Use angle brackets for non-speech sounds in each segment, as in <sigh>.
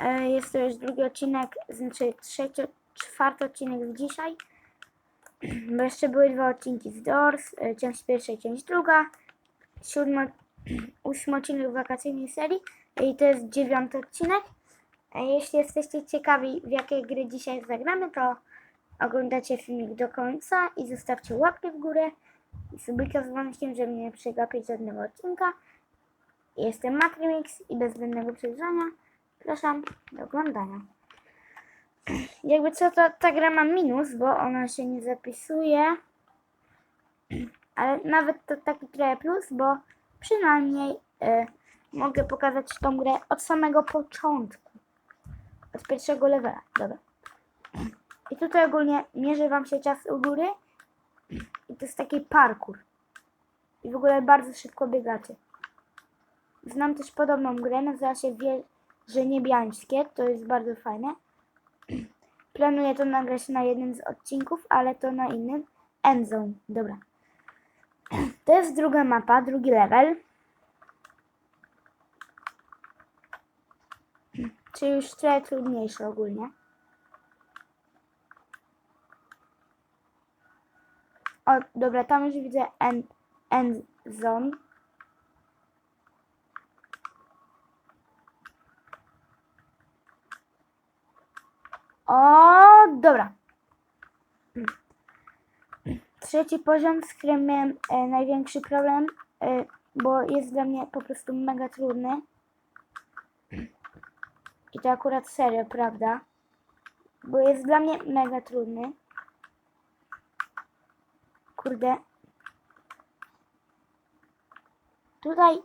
E, Jest to już drugi odcinek, znaczy trzeci, czwarty odcinek dzisiaj. <clears throat> Bo jeszcze były dwa odcinki z Doors, e, część pierwsza i część druga. Siódmy, <clears throat> ósmy odcinek wakacyjnej serii i to jest dziewiąty odcinek. E, Jeśli jesteście ciekawi, w jakie gry dzisiaj zagramy, to oglądacie filmik do końca i zostawcie łapkę w górę i subika z dzwonkiem, żeby nie przegapić żadnego odcinka. Jestem Matrix i bez zbędnego przedłużania zapraszam do oglądania. Jakby co, to ta gra ma minus, bo ona się nie zapisuje, ale nawet to taki trochę plus, bo przynajmniej e, mogę pokazać tą grę od samego początku, od pierwszego levela. Dobra. I tutaj ogólnie mierzy Wam się czas u góry i to jest taki parkour. I w ogóle bardzo szybko biegacie. Znam też podobną grę, nazywa się Wieże Niebiańskie, to jest bardzo fajne. <clears throat> Planuję to nagrać na jednym z odcinków, ale to na innym. Endzone, dobra. <clears throat> To jest druga mapa, drugi level. <clears throat> Czyli już trochę trudniejsze ogólnie. O, dobra, tam już widzę end, end zone. O, dobra. Trzeci poziom, z którym miałem e, największy problem, e, bo jest dla mnie po prostu mega trudny. I to akurat serio, prawda? Bo jest dla mnie mega trudny. Kurde. Tutaj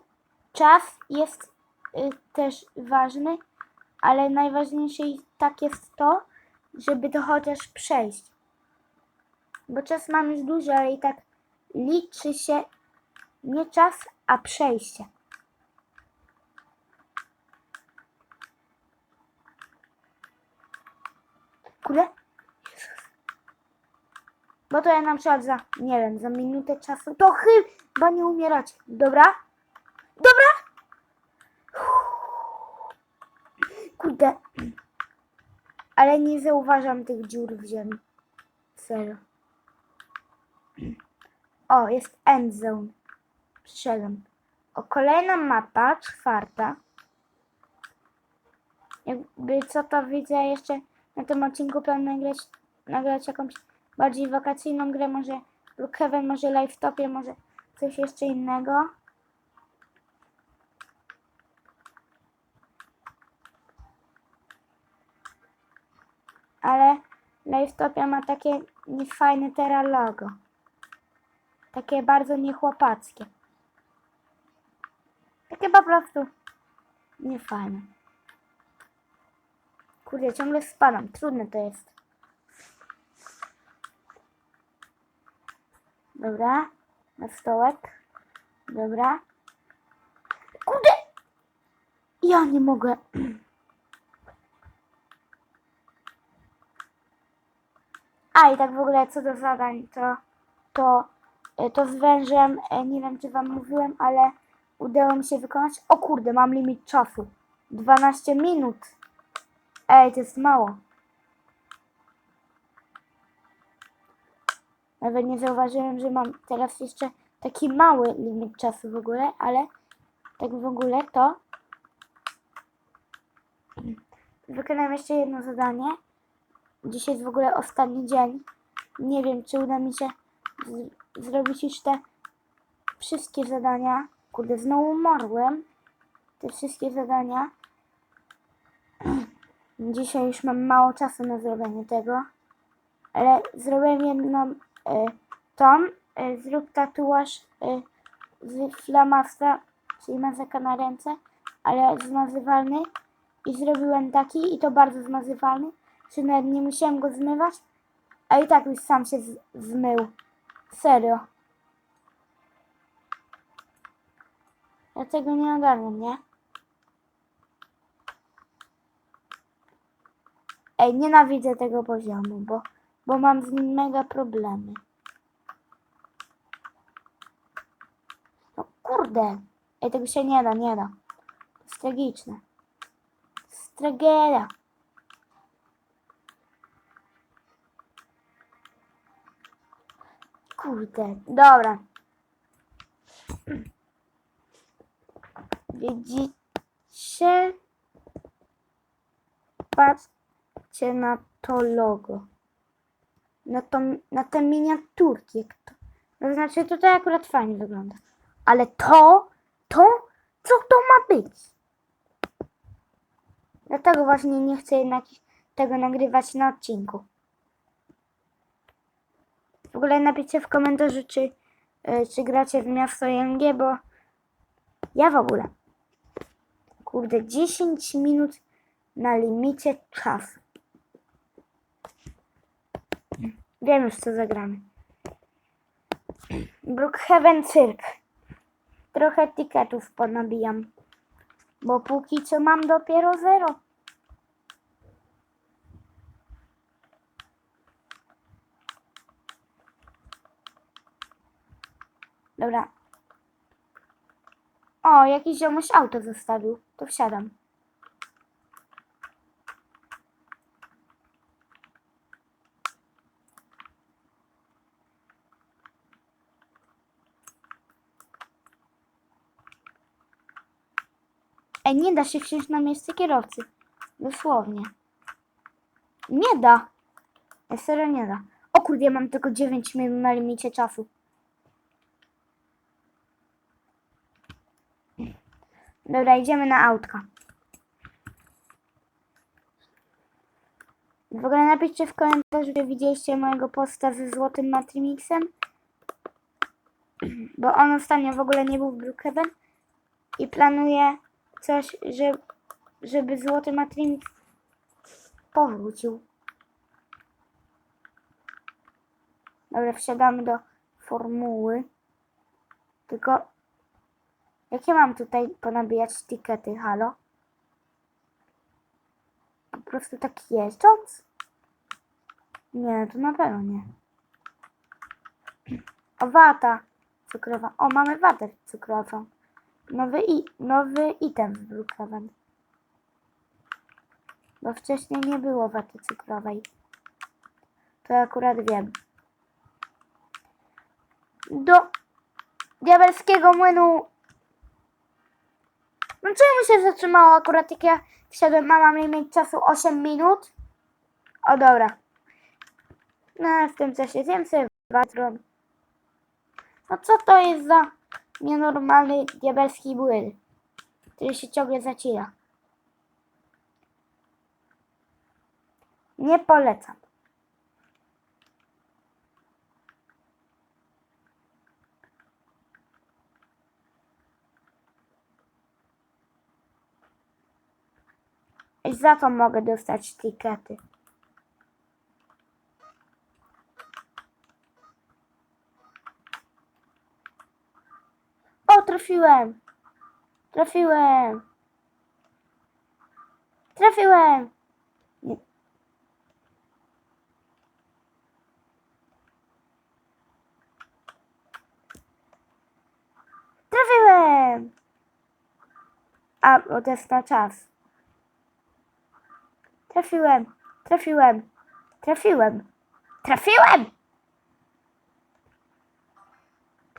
czas jest y, też ważny, ale najważniejsze i tak jest to, żeby to chociaż przejść. Bo czas mam już dużo, ale i tak liczy się nie czas, a przejście. Kurde. Bo to ja na przykład za, nie wiem, za minutę czasu, to chyba nie umierać. Dobra? Dobra? Kurde. Ale nie zauważam tych dziur w ziemi. Serio. O, jest end zone. Przyszedłem. O, kolejna mapa, czwarta. Jakby co to widzę jeszcze na tym odcinku planuję nagrać, nagrać jakąś bardziej wakacyjną grę, może Brookhaven, może Live Topie, może coś jeszcze innego. Ale Livetopia ma takie niefajne teraz logo. Takie bardzo niechłopackie. Takie po prostu niefajne. Kurde, ciągle spadam. Trudne to jest. Dobra. Na stołek. Dobra. Kurde! Ja nie mogę. <clears throat> A i tak w ogóle co do zadań, to, to, e, to z wężem, e, nie wiem czy wam mówiłem, ale udało mi się wykonać. O kurde, mam limit czasu. 12 minut. Ej, to jest mało. Nawet nie zauważyłem, że mam teraz jeszcze taki mały limit czasu w ogóle, ale tak w ogóle to wykonałem jeszcze jedno zadanie. Dzisiaj jest w ogóle ostatni dzień. Nie wiem, czy uda mi się zrobić już te wszystkie zadania. Kurde, znowu umarłem. Te wszystkie zadania. <clears throat> Dzisiaj już mam mało czasu na zrobienie tego. Ale zrobiłem jedną e, tą. E, zrób tatuaż e, z flamasta, czyli mazaka na ręce, ale zmazywalny. I zrobiłem taki i to bardzo zmazywalny że nawet nie musiałem go zmywać, a i tak już sam się zmył. Serio. Ja tego nie ogarniam, nie? Ej, nienawidzę tego poziomu, bo, bo mam z nim mega problemy. No kurde. Ej, tego się nie da, nie da. To jest tragiczne. To jest tragedia. Kurde, dobra. Widzicie? Patrzcie na to logo. Na, to, na te miniaturki. Jak to, to znaczy, tutaj akurat fajnie wygląda. Ale to, to, co to ma być? Dlatego właśnie nie chcę jednak tego nagrywać na odcinku. Ogóle napiszcie w komentarzu, czy, y, czy gracie w miasto ING, bo ja w ogóle. Kurde, 10 minut na limicie czasu. Wiem już, co zagramy. Brookhaven Cyrk. Trochę tiketów ponabijam. Bo póki co mam dopiero zero. Dobra. O, jakiś ziomuś auto zostawił. To wsiadam. Ej, nie da się wsiąść na miejsce kierowcy. Dosłownie. Nie da. Serio nie da. O kurde, ja mam tylko 9 minut na limicie czasu. Dobra, idziemy na autka. W ogóle napiszcie w komentarzu, czy widzieliście mojego posta ze złotym Matrimixem. Bo on ostatnio w ogóle nie był w Brookhaven. I planuję coś, że, żeby złoty Matrimix powrócił. Dobra, wsiadamy do formuły. Tylko Jakie mam tutaj ponabijać tikety, halo? Po prostu tak jeżdżąc? Nie, to na pewno nie. O, wata cukrowa. O, mamy watę cukrową. Nowy, i, nowy item w Brookhaven. Bo wcześniej nie było waty cukrowej. To akurat wiem. Do diabelskiego młynu no czemu się zatrzymało akurat jak ja wsiadłem, mama miała mieć czasu 8 minut? O dobra. No w tym czasie zjem sobie watron. No co to jest za nienormalny diabelski błyl, który się ciągle zacina? Nie polecam. I za to mogę dostać tikety. O, trafiłem! Trafiłem! Trafiłem! Trafiłem! A, bo to jest na czas. Trafiłem, trafiłem, trafiłem, trafiłem!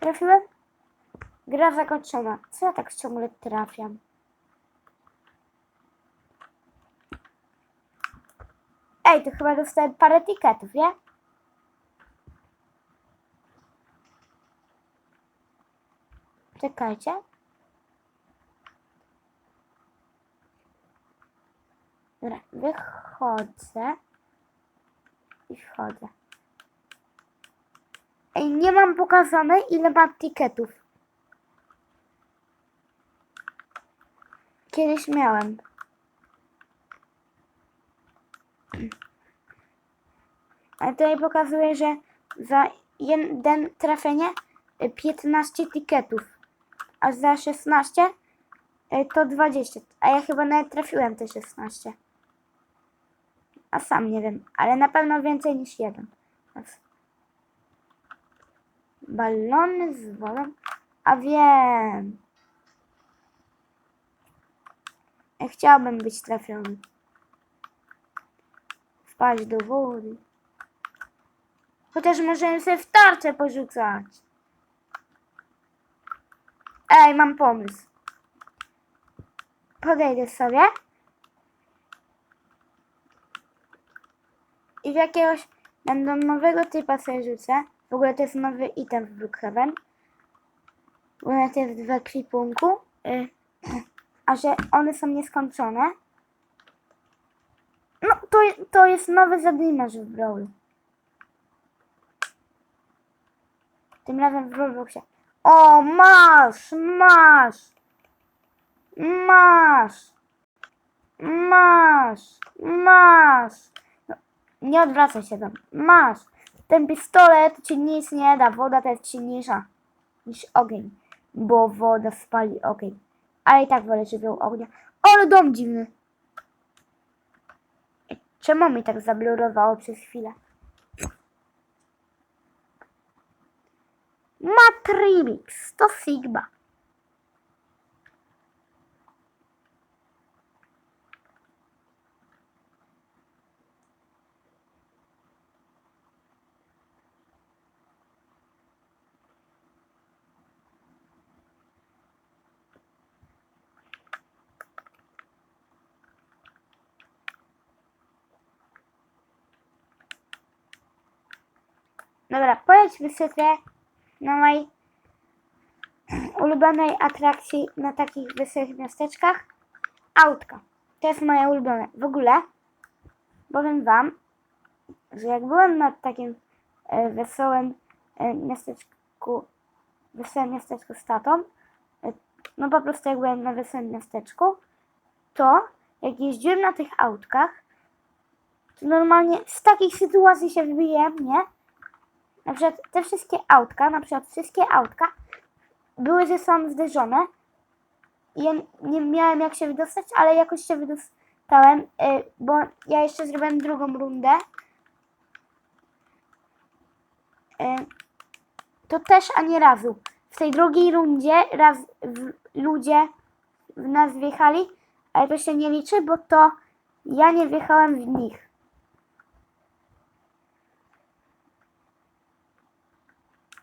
Trafiłem? Gra zakończona. Co ja tak ciągle trafiam? Ej, to chyba dostałem parę tiketów, nie? Czekajcie. Dobra, wychodzę i wchodzę. Ej, nie mam pokazane ile mam tiketów. Kiedyś miałem. A tutaj pokazuje, że za jeden trafienie y, 15 tiketów, a za 16 y, to 20. A ja chyba nawet trafiłem te 16. A sam nie wiem, ale na pewno więcej niż jeden. Balony z wodą. A wiem. Ja chciałbym być trafiony. wpaść do wody. Chociaż możemy sobie w tarczę porzucać. Ej, mam pomysł. Podejdę sobie. I w jakiegoś randomowego typa sobie rzucę. W ogóle to jest nowy item w Brookhaven. Bo na jest w ekwipunku. Y, <clears throat> a że one są nieskończone. No, to, to jest nowy zadymiarz w Brawlu. Tym razem w Robloxie. O, masz, masz, masz, masz, masz. Nie odwracaj się tam. Masz. Ten pistolet ci nic nie da. Woda to jest silniejsza niż ogień. Bo woda spali ogień. Ale i tak wolę żywioł ognia. Ale dom dziwny. Czemu mi tak zablurowało przez chwilę? Matrix to Sigma. Dobra, pojedźmy sobie na mojej ulubionej atrakcji na takich wesołych miasteczkach. Autka. To jest moje ulubione. W ogóle powiem Wam, że jak byłem na takim e, wesołym e, miasteczku, wesołym miasteczku z tatą, e, no po prostu jak byłem na wesołym miasteczku, to jak jeździłem na tych autkach, to normalnie z takich sytuacji się wybiłem, nie? Na przykład te wszystkie autka, na przykład wszystkie autka były ze sobą zderzone. Ja nie miałem jak się wydostać, ale jakoś się wydostałem, y, bo ja jeszcze zrobiłem drugą rundę. Y, To też ani razu. W tej drugiej rundzie raz ludzie w nas wjechali, ale to się nie liczy, bo to ja nie wjechałem w nich.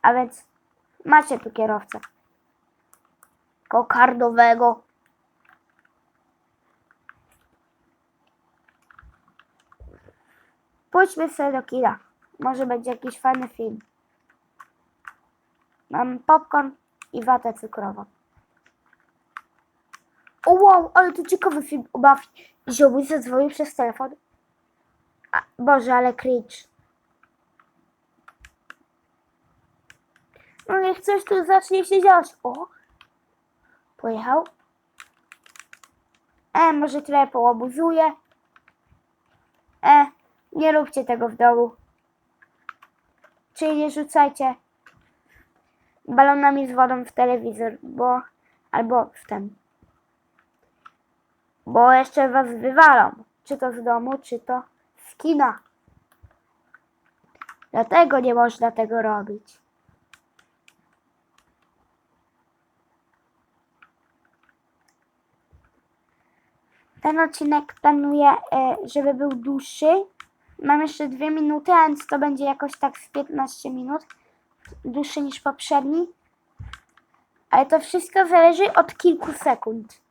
A więc macie tu kierowcę. Kokardowego. Pójdźmy sobie do kina. Może będzie jakiś fajny film. Mam popcorn i watę cukrową. O wow, ale to ciekawy film o Buffy. Ziomuś zadzwonił przez telefon. A, Boże, ale cringe. No niech coś tu zacznie się dziać. O! Pojechał. E, może trochę połobuzuje. E, nie róbcie tego w domu. Czyli nie rzucajcie balonami z wodą w telewizor, bo... Albo w ten. Bo jeszcze was wywalą. Czy to z domu, czy to z kina. Dlatego nie można tego robić. Ten odcinek planuję, e, żeby był dłuższy. Mam jeszcze dwie minuty, a więc to będzie jakoś tak z 15 minut. Dłuższy niż poprzedni. Ale to wszystko zależy od kilku sekund.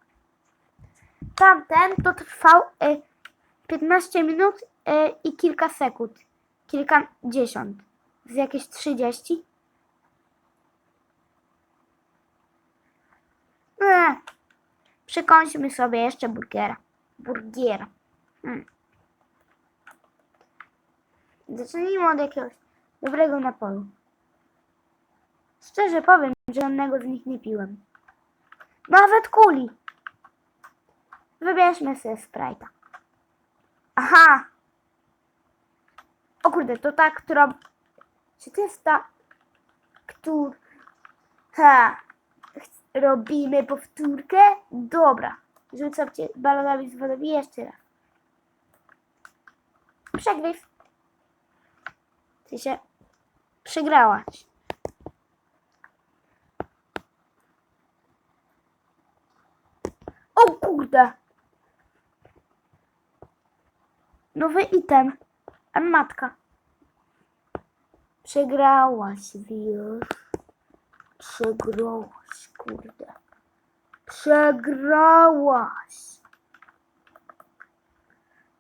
Tamten to trwał e, 15 minut e, i kilka sekund. Kilkadziesiąt. Z jakieś 30. Eee. Przykąśmy sobie jeszcze burgera. Burgiera. Mm. Zacznijmy od jakiegoś dobrego napoju. Szczerze powiem, że żadnego z nich nie piłem. Nawet kuli. Wybierzmy sobie Sprite'a. Aha! O kurde, to ta, która... Czy to jest ta, która... Ha! Robimy powtórkę? Dobra. Rzucam cię balonami z wodą jeszcze raz. Przegryw. Ty się przegrałaś. O kurde. Nowy item. A matka. Przegrałaś, wiesz. Przegrałaś, kurde. Przegrałaś.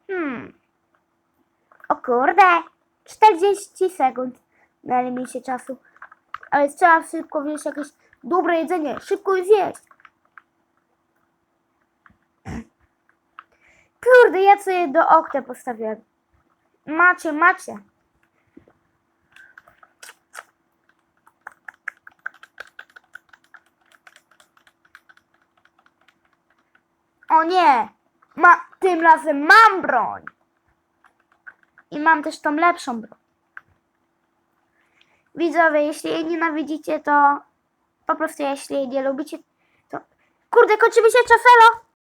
Hmm. O kurde. 40 sekund na limicie czasu. Ale trzeba szybko wziąć jakieś dobre jedzenie. Szybko je zjeść. Kurde, ja sobie do okna postawiłem. Macie, macie. O nie! Ma, tym razem mam broń. I mam też tą lepszą broń. Widzowie, jeśli jej nienawidzicie, to po prostu jeśli jej nie lubicie, to... Kurde, kończy mi się czaselo!